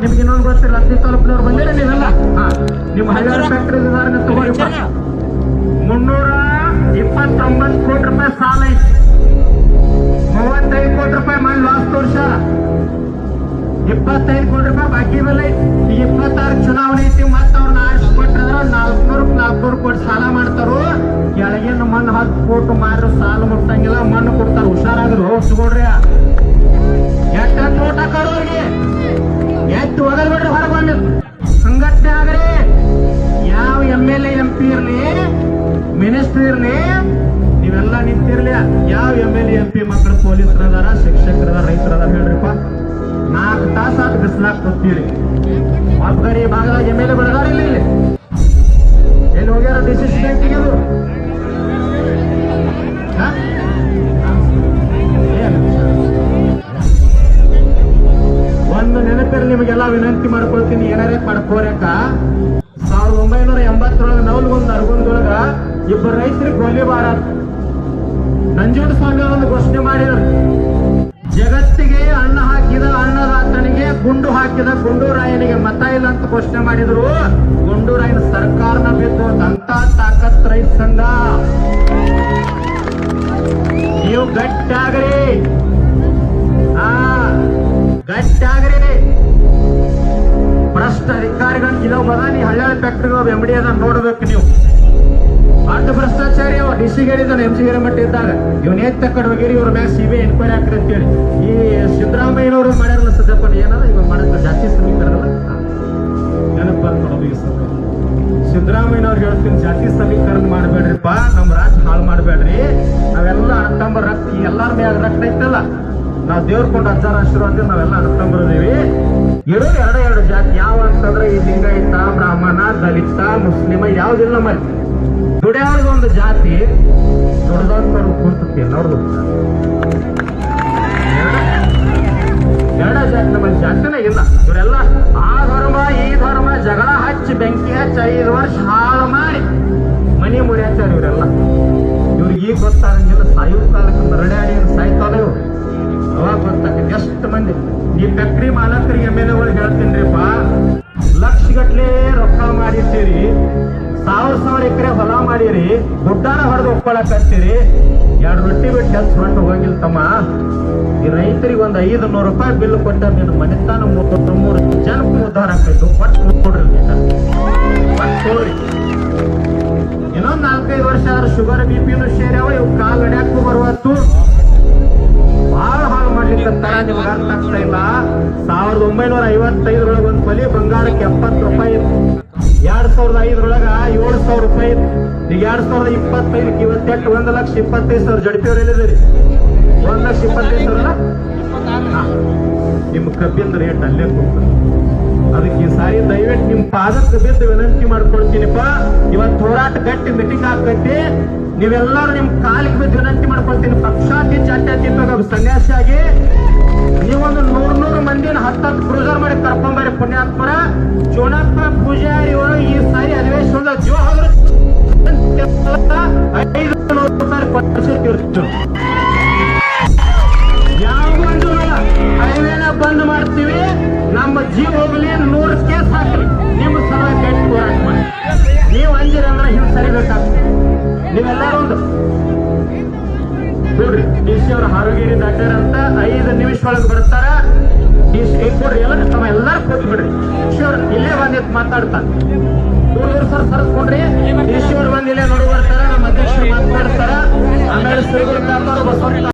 ನಿಮ್ಗೆ ಇನ್ನೊಂದು ಗೊತ್ತಿಲ್ಲ ಹತ್ತಿ ತಾಲೂಕಿನವ್ರು ಬಂದಿರ ನೀವೆಲ್ಲ? ನಿಮ್ಮ ಹೈವೇರ್ ಫ್ಯಾಕ್ಟ್ರಿ ತಗೋರಿಪ್ಪ ಮುನ್ನೂರ ಇಪ್ಪತ್ತೊಂಬತ್ತು ಕೋಟಿ ರೂಪಾಯಿ ಸಾಲ ಐತಿ. ಮೂವತ್ತೈದು ಕೋಟಿ ರೂಪಾಯಿ ಮಾಡಿ ಲಾಸ್ ವರ್ಷ ಇಪ್ಪತ್ತೈದು ಕೋಟಿ ರೂಪಾಯಿ ಬಾಕಿ ಬೆಲೆ ಐತಿ. ಇಪ್ಪತ್ತಾರು ಚುನಾವಣೆ ಐತಿ ಮತ್ತೆ ಅವ್ರನ್ನ ಆರಿಸ್ಕೊಟ್ರ ನಾಲ್ಕುನೂರು ನಾಲ್ಕುನೂರು ಕೋಟಿ ಸಾಲ ಮಾಡ್ತಾರೋ? ಕೆಳಗಿನ ಮಣ್ಣು ಹತ್ತು ಕೋಟಿ ಮಾರು ಸಾಲ ಮುಟ್ಟಂಗಿಲ್ಲ ಮಣ್ಣು ಕೊಡ್ತಾರ. ಹುಷಾರಾಗ್ರು ಹೋಗ್ಸ್ಕೊಡ್ರಿ ಎಟ್ಟ ನೋಟ ಅವ್ರಿಗೆ ಎತ್ತು ಒಗಲ್ ಬಿಡ್ರಿ ಹೊರಗೆ ಬಂದು. ಸಂಘಟನೆ ಆಗ್ರಿ ಯಾವ M L A M P ಇರ್ಲಿ ಮಿನಿಸ್ಟರ್ ಇರ್ಲಿ, ನೀವೆಲ್ಲ ನಿಂತಿರ್ಲಿ. ಯಾವ ಎಂ ಎಲ್ ಎಂ ಪಿ ಮಕ್ಕಳು ಪೊಲೀಸರ ಅದಾರ ಶಿಕ್ಷಕರ ರೈತರ ರೈತರು ಅದಾರ ಹೇಳ್ರಿಪ್ಪ. ನಾಲ್ಕು ತಾಸು ಬಿಸಿಲಾಕ್ ಕೂತೀರಿ. ಒಬ್ಬಗರಿ ಭಾಗದಾಗ ಎಂ ಎಲ್ ಎ ವಿನಂತಿ ಮಾಡ್ಕೊಳ್ತೀನಿ, ಏನಾರೇ ಮಾಡ್ಕೋರ್ಯಾಕ ಸಾವಿರದ ಒಂಬೈನೂರ ಎಂಬತ್ತರೊಳಗ ನವಲ್ಗೊಂದು ಅರ್ಗೊಂದೊಳಗ ಇಬ್ಬರು ರೈತರಿಗೆ ಗೋಲಿಬಾರ ನಂಜುಂಡ ಸ್ವಾಮಿ ಒಂದು ಘೋಷಣೆ ಮಾಡಿದ್ರು. ಜಗತ್ತಿಗೆ ಅನ್ನ ಹಾಕಿದ ಅನ್ನದಾತನಿಗೆ ಗುಂಡು ಹಾಕಿದ ಗುಂಡೂರಾಯನಿಗೆ ಮತ ಇಲ್ಲ ಅಂತ ಘೋಷಣೆ ಮಾಡಿದ್ರು. ಗುಂಡೂರಾಯನ ಒಬ್ಬ ಎಂ ಡಿ ಅದ ನೋಡ್ಬೇಕು ನೀವು. ಅಡ್ಡ ಭ್ರಷ್ಟಾಚಾರಿ ಅವ ಡಿ ಸಿ ಹೇಳಿದಾನೆ ಎಂ ಸಿ ಹಿರೇಮಠ ಇದ್ದಾಗ ಇವನ್ ಏನ್ ತಕ್ಕಡ್ ಹೋಗಿರಿ, ಇವ್ರ ಮ್ಯಾಗ ಸಿ ಬಿ ಎನ್ಕ್ವೈರಿ ಹಾಕ್ರಿ ಅಂತೇಳಿ. ಈ ಸಿದ್ದರಾಮಯ್ಯನವರು ಮಾಡ್ಯಾರಲ್ಲ ಸದ್ಯಪ್ಪ ಏನದ? ಇವಾಗ ಮಾಡಿದ್ರೆ ಜಾತಿ ಸಮೀಕರಣ ನೆನಪು ಬಂದು ನೋಡೋದು ಸಿದ್ದರಾಮಯ್ಯನವ್ರು ಹೇಳ್ತೀನಿ ಜಾತಿ ಸಮೀಕರಣ ಮಾಡಬೇಡ್ರಿಪ್ಪ ನಮ್ಮ ರಾಜ್ಯ ಹಾಳು ಮಾಡಬೇಡ್ರಿ. ನಾವೆಲ್ಲ ತಮ್ಮ ರಕ್ತ, ಎಲ್ಲಾರ ಮ್ಯಾಗ ರಕ್ತ ಐತಲ್ಲ. ನಾವು ದೇವ್ರ ಕೊಂಡು ಅಜ್ಜಾರ ಆಶೀರ್ವಾದ ನಾವೆಲ್ಲ ಅಣ್ಣತಂಬರದೇವಿ ಇರೋದು ಎರಡು ಎರಡು ಜಾತಿ. ಯಾವ ಅಂತಂದ್ರೆ ಈ ಲಿಂಗಾಯತ ಬ್ರಾಹ್ಮಣ, ದಲಿತ, ಮುಸ್ಲಿಮ ಯಾವ್ದಿಲ್ಲ ದುಡಿಯೋರ್ದು ಒಂದು ಜಾತಿ ದುಡ್ದವ್ರು ಕೂರ್ತತಿ ಎಲ್ಲರದು ಎರಡ ಜಾತಿ ನಮ್ಮಲ್ಲಿ ಜಾತಿನೇ ಇಲ್ಲ. ಇವರೆಲ್ಲ ಆ ಧರ್ಮ, ಈ ಧರ್ಮ, ಜಗಳ ಹಚ್ಚಿ, ಬೆಂಕಿ ಹಚ್ಚಿ, ಐದು ವರ್ಷ ಹಾಳು ಮಾಡಿ ಮನಿ ಮುರಿಯಾಚಾರ ಇವರೆಲ್ಲ. ಇವ್ರಿಗೆ ಈಗ ಗೊತ್ತಾಗಂಗಿಲ್ಲ ಸಾಯೋ ಕಾಲಕ್ಕೆ ಮರಡಾಡಿ ಸಾಯ್ತಾವೆ ಇವ್ರು. ಅವಾಗ ಗೊತ್ತಾಗ್ತದೆ ಎಷ್ಟು ಮಂದಿ? ಈ ಫ್ಯಾಕ್ಟ್ರಿ ಮಾಲಕರಿಗೆ ಎಂ ಎಲ್ ಎಗಳು ಹೇಳ್ತೀನ್ರಿಪ್ಪ. ಲಕ್ಷ ಗಟ್ಲೆ ರೊಕ್ಕ ಮಾಡಿರ್ತೀರಿ ಸಾವಿರ ಸಾವಿರ ಎಕರೆ ಹೊಲ ಮಾಡಿರಿ. ಗುಡ್ಡಾನ ಹೊಡೆದು ಒಪ್ಕೊಳಕತ್ತೀರಿ. ಎರಡು ರೊಟ್ಟಿ ಬಿಟ್ಟು ಕೆಲಸ ಹೊಂಟು ಹೋಗಿಲ್ಲ ತಮ್ಮ. ಈ ರೈತರಿಗೆ ಒಂದು ಐದು ನೂರು ರೂಪಾಯಿ ಬಿಲ್ ಕೊಟ್ಟ ನೀನು ಮನೆತಾನ ಮೂರು ಜನಕ್ಕೆ ಉದ್ಧಾರ ಆಗ್ತೈತು ಕೊಟ್ಟು ಕೊಡ್ರಿ ಕೊಡ್ರಿ. ಇನ್ನೊಂದು ನಾಲ್ಕೈದು ವರ್ಷ ಆದ್ರೆ ಶುಗರ್, ಬಿ ಪಿನು ಸೇರ್ಯಾವ ಇವು ಕಾಲು ಅಡ್ಯಾಕು ಬರುವತ್ತು ನಿಮ್ಗೆ ಅರ್ಥ ಆಗ್ತಾ ಇಲ್ಲ ಸಾವಿರದ ಒಂಬೈನೂರ ಐವತ್ತೈದರೊಳಗೆ ಒಂದು ಬಲಿ, ಬಂಗಾರಕ್ಕೆ ಎಪ್ಪತ್ತು ರೂಪಾಯಿ ಇತ್ತು. ಎರಡ್ ಸಾವಿರದ ಐದರೊಳಗ ಏಳು ಸಾವಿರ ರೂಪಾಯಿ ಇತ್ತು. ಈಗ ಎರಡ್ ಸಾವಿರದ ಇಪ್ಪತ್ತೈದಕ್ಕೆ ಇವತ್ತೆಟ್ಟು ಒಂದು ಲಕ್ಷ ಇಪ್ಪತ್ತೈದು ಸಾವಿರ ಜಡ್ಪಿಯವ್ರು ಎಲ್ಲಿದ್ದೀರಿ ಒಂದ್ ಲಕ್ಷ ಇಪ್ಪತ್ತೈದು ಸಾವಿರ ಹಾ. ನಿಮ್ಮ ಕಬ್ಬಿನ ರೇಟ್ ಅಲ್ಲೇ ಕೊಡ್ತಾರೆ ಅದಕ್ಕೆ ಈ ಸಾರಿ ದಯವಿಟ್ಟು ನಿಮ್ ಪಾದಕ್ಕೆ ಬಿದ್ದು ವಿನಂತಿ ಮಾಡ್ಕೊಳ್ತೀನಿಪ್ಪ ಇವತ್ತು ಹೋರಾಟ ಗಟ್ಟಿ ಮೀಟಿಂಗ್ ಹಾಕೈತಿ ನೀವೆಲ್ಲರೂ ನಿಮ್ ಕಾಲಿಗೆ ಕರ್ಕೊಂಬರಿ ಪುಣ್ಯಾತ್ಮರ ಜೋನಪ್ಪ ಪೂಜಾರಿ ಅವರು ಈ ಸಾರಿ ಅಧಿವೇಶನದ ಜೀವ ಹೋದ್ರು ಐದು ನೂರು ರೂಪಾಯಿ ಕೊಟ್ಟಿರ್ತೀವಿ ಯಾವ ಹೈವೇನ ಬಂದ್ ಮಾಡ್ತೀವಿ, ನಮ್ಮ ಜೀವ ಹೋಗ್ಲಿ ನೂರು ಕೇಸ್ ಹಾಕ್ರಿ ನಿಮ್ಮ ಸಲ ಗಟ್ಟಿ ಹೋರಾಟ ಮಾಡಿ. ನೀವು ಅಂದಿರಂದ್ರೆ ಹಿಂದೆ ಸರಿಬೇಕಾಗ್ತದೆ ನೀವೆಲ್ಲರೂ ಒಂದು ನೋಡ್ರಿ ಡಿ ಸಿ ಅವ್ರ ಆರೋಗ್ಯ ದಾಟ್ಯಾರ ಅಂತ ಐದು ನಿಮಿಷ ಒಳಗೆ ಬರ್ತಾರ. ಡಿ ಸ್ಟೇಟ್ ಕೊಡ್ರಿ ಎಲ್ಲ ತಮ್ಮ ಎಲ್ಲಾರು ಕೊಟ್ಬಿಡ್ರಿ ಅವ್ರು ಇಲ್ಲೇ ಬಂದಿತ್ತು ಮಾತಾಡ್ತಾನೆ ದೂರ ಸರ್ ಸರ್ಸ್ಕೊಂಡ್ರಿ. ಈಶ್ವರ್ ಬಂದ್ ಇಲ್ಲೇ ನೋಡಿ ಬರ್ತಾರ ನಮ್ಮ ಅಧ್ಯಕ್ಷರು ಮಾತಾಡ್ತಾರ. ಆಮೇಲೆ ಶ್ರೀಗುರು ಬಸವಂತ